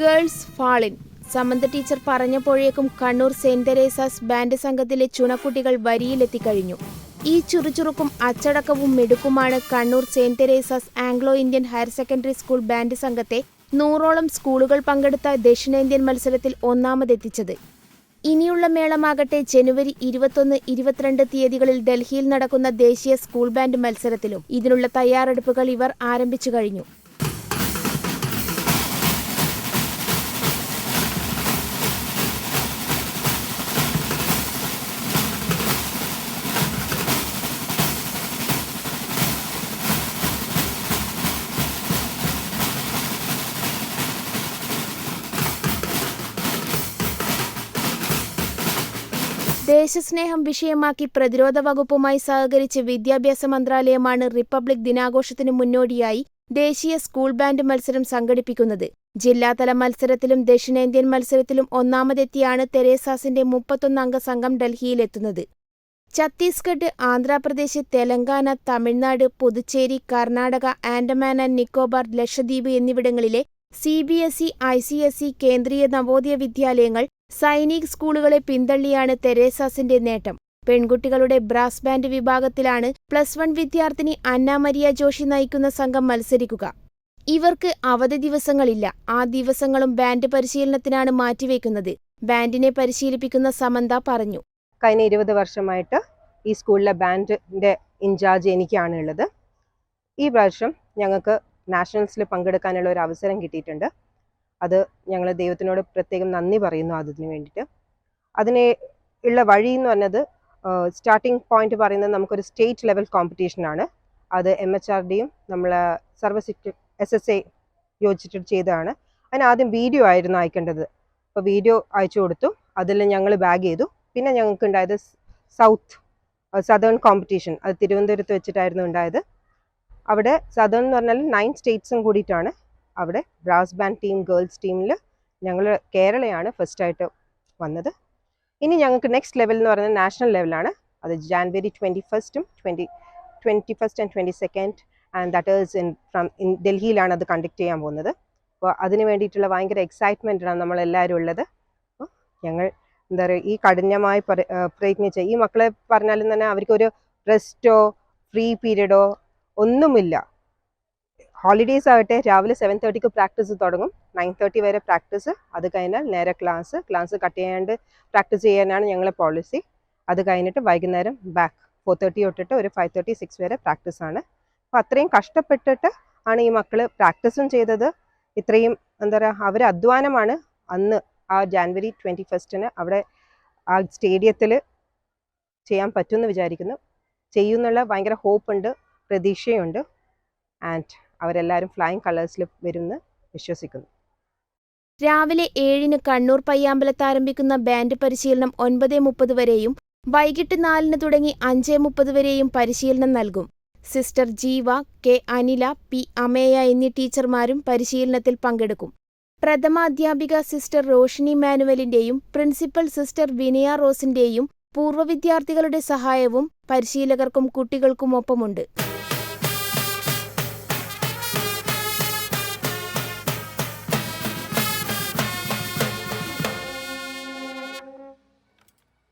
Girls fall in. Samantha teacher പറഞ്ഞപ്പോഴേക്കും Kannur saint Teresa's band സംഘത്തിലെ ചുണക്കുട്ടികൾ വരിയിലെത്തിക്കഴിഞ്ഞു. ഈ ചുറുചുറുക്കും അച്ചടക്കവും മിടുക്കുമാണ് Kannur saint Teresa's Anglo Indian higher secondary school band സംഘത്തെ നൂറോളം സ്കൂളുകൾ പങ്കെടുത്ത ദക്ഷിണേന്ത്യൻ മത്സരത്തിൽ ഒന്നാമതെത്തിച്ചത്. ഇനിയുള്ള മേളമാകട്ടെ ജനുവരി ഇരുപത്തൊന്ന് ഇരുപത്തിരണ്ട് തീയതികളിൽ ഡൽഹിയിൽ നടക്കുന്ന ദേശീയ സ്കൂൾ ബാൻഡ് മത്സരത്തിലും ഇതിനുള്ള തയ്യാറെടുപ്പുകൾ ഇവർ ആരംഭിച്ചു കഴിഞ്ഞു. ദേശസ്നേഹം വിഷയമാക്കി പ്രതിരോധ വകുപ്പുമായി സഹകരിച്ച് വിദ്യാഭ്യാസ മന്ത്രാലയമാണ് റിപ്പബ്ലിക് ദിനാഘോഷത്തിന് മുന്നോടിയായി ദേശീയ സ്കൂൾ ബാൻഡ് മത്സരം സംഘടിപ്പിക്കുന്നത്. ജില്ലാതല മത്സരത്തിലും ദക്ഷിണേന്ത്യൻ മത്സരത്തിലും ഒന്നാമതെത്തിയാണ് തെരേസാസിന്റെ മുപ്പത്തൊന്നംഗ സംഘം ഡൽഹിയിലെത്തുന്നത്. ഛത്തീസ്ഗഡ് ആന്ധ്രാപ്രദേശ് തെലങ്കാന തമിഴ്നാട് പുതുച്ചേരി കർണാടക ആൻഡമാൻ ആൻഡ് നിക്കോബാർ ലക്ഷദ്വീപ് എന്നിവിടങ്ങളിലെ C B S E I C S E Kendriya Navodaya വിദ്യാലയങ്ങൾ സൈനിക് സ്കൂളുകളെ പിന്തള്ളിയാണ് തെരേസാസിന്റെ നേട്ടം. പെൺകുട്ടികളുടെ ബ്രാസ് ബാൻഡ് വിഭാഗത്തിലാണ് പ്ലസ് വൺ വിദ്യാർത്ഥിനി അന്ന മരിയ ജോഷി നയിക്കുന്ന സംഘം മത്സരിക്കുക. ഇവർക്ക് അവധി ദിവസങ്ങളില്ല. ആ ദിവസങ്ങളും ബാൻഡ് പരിശീലനത്തിനാണ് മാറ്റിവെക്കുന്നത്. ബാൻഡിനെ പരിശീലിപ്പിക്കുന്ന സമന്ത പറഞ്ഞു. കഴിഞ്ഞ ഇരുപത് വർഷമായിട്ട് ഈ സ്കൂളിലെ ബാൻഡിന്റെ ഇൻചാർജ് എനിക്കാണ് ഉള്ളത്. ഈ പ്രാവശ്യം ഞങ്ങൾക്ക് നാഷണൽസിൽ പങ്കെടുക്കാനുള്ള ഒരു അവസരം കിട്ടിയിട്ടുണ്ട്. അത് ഞങ്ങൾ ദൈവത്തിനോട് പ്രത്യേകം നന്ദി പറയുന്നു അതിന് വേണ്ടിയിട്ട്. അതിന് ഉള്ള വഴി എന്ന് പറഞ്ഞത് സ്റ്റാർട്ടിംഗ് പോയിന്റ് പറയുന്നത് നമുക്കൊരു സ്റ്റേറ്റ് ലെവൽ കോമ്പറ്റീഷനാണ് അത് എം എച്ച് ആർ ഡിയും നമ്മളെ സർവശിക്ഷ എസ് എസ് എ യോജിച്ചിട്ട് ചെയ്തതാണ്. അതിന് ആദ്യം വീഡിയോ ആയിരുന്നു അയക്കേണ്ടത്. അപ്പോൾ വീഡിയോ അയച്ചു കൊടുത്തു. അതിൽ ഞങ്ങൾ ബാഗ് ചെയ്തു. പിന്നെ ഞങ്ങൾക്ക് ഉണ്ടായത് സൗത്ത് സദേൺ കോമ്പറ്റീഷൻ അത് തിരുവനന്തപുരത്ത് വെച്ചിട്ടായിരുന്നു ഉണ്ടായത്. അവിടെ സദേൺ എന്ന് പറഞ്ഞാൽ നയൻ സ്റ്റേറ്റ്സും കൂടിയിട്ടാണ്. അവിടെ ബ്രാസ് ബാൻഡ് ടീം ഗേൾസ് ടീമിൽ ഞങ്ങൾ കേരളയാണ് ഫസ്റ്റായിട്ട് വന്നത്. ഇനി ഞങ്ങൾക്ക് നെക്സ്റ്റ് ലെവൽ എന്ന് പറയുന്നത് നാഷണൽ ലെവലാണ് അത് January twenty ഫസ്റ്റും twenty twenty first and twenty second and that is in from in ഡൽഹിയിലാണ് അത് കണ്ടക്ട് ചെയ്യാൻ പോകുന്നത്. അപ്പോൾ അതിന് വേണ്ടിയിട്ടുള്ള ഭയങ്കര എക്സൈറ്റ്മെന്റാണ് നമ്മളെല്ലാവരും ഉള്ളത്. അപ്പോൾ ഞങ്ങൾ എന്താ പറയുക ഈ കഠിനമായി പരി പ്രയത്നിച്ച ഈ മക്കളെ പറഞ്ഞാലും തന്നെ അവർക്കൊരു റെസ്റ്റോ ഫ്രീ പീരീഡോ ഒന്നുമില്ല. ഹോളിഡേയ്സ് ആവട്ടെ രാവിലെ സെവൻ തേർട്ടിക്ക് പ്രാക്ടീസ് തുടങ്ങും. നയൻ തേർട്ടി വരെ പ്രാക്ടീസ് അത് കഴിഞ്ഞാൽ നേരെ ക്ലാസ് ക്ലാസ് കട്ട് ചെയ്യാണ്ട് പ്രാക്ടീസ് ചെയ്യാനാണ് ഞങ്ങളെ പോളിസി അത് കഴിഞ്ഞിട്ട് വൈകുന്നേരം ബാക്ക് ഫോർ തേർട്ടി തൊട്ടിട്ട് ഒരു ഫൈവ് തേർട്ടി സിക്സ് വരെ പ്രാക്ടീസ് ആണ്. അപ്പോൾ അത്രയും കഷ്ടപ്പെട്ടിട്ട് ആണ് ഈ മക്കൾ പ്രാക്ടീസും ചെയ്തത്. ഇത്രയും എന്താ പറയുക അവർ അധ്വാനമാണ്. അന്ന് ആ ജാൻവരി ട്വന്റി ഫസ്റ്റിന് അവിടെ ആ സ്റ്റേഡിയത്തിൽ ചെയ്യാൻ പറ്റുമെന്ന് വിചാരിക്കുന്നു. ചെയ്യുന്നുള്ള ഭയങ്കര ഹോപ്പുണ്ട് പ്രതീക്ഷയുണ്ട്. ആൻഡ് അവരെല്ലാവരും ഫ്ലൈങ് കളേഴ്സിൽ വരുമെന്ന് വിശ്വസിക്കുന്നു. രാവിലെ ഏഴിന് കണ്ണൂർ പയ്യാമ്പലത്ത് ആരംഭിക്കുന്ന ബാൻഡ് പരിശീലനം ഒൻപത് മുപ്പത് വരെയും വൈകിട്ട് നാലിന് തുടങ്ങി അഞ്ച് മുപ്പത് വരെയും പരിശീലനം നൽകും. Sister Jeeva K Anila P Ameya എന്നീ ടീച്ചർമാരും പരിശീലനത്തിൽ പങ്കെടുക്കും. പ്രഥമാധ്യാപിക സിസ്റ്റർ റോഷിനി മാനുവലിന്റെയും പ്രിൻസിപ്പൽ സിസ്റ്റർ വിനയ റോസിന്റെയും പൂർവ വിദ്യാർത്ഥികളുടെ സഹായവും പരിശീലകർക്കും കുട്ടികൾക്കുമൊപ്പമുണ്ട്.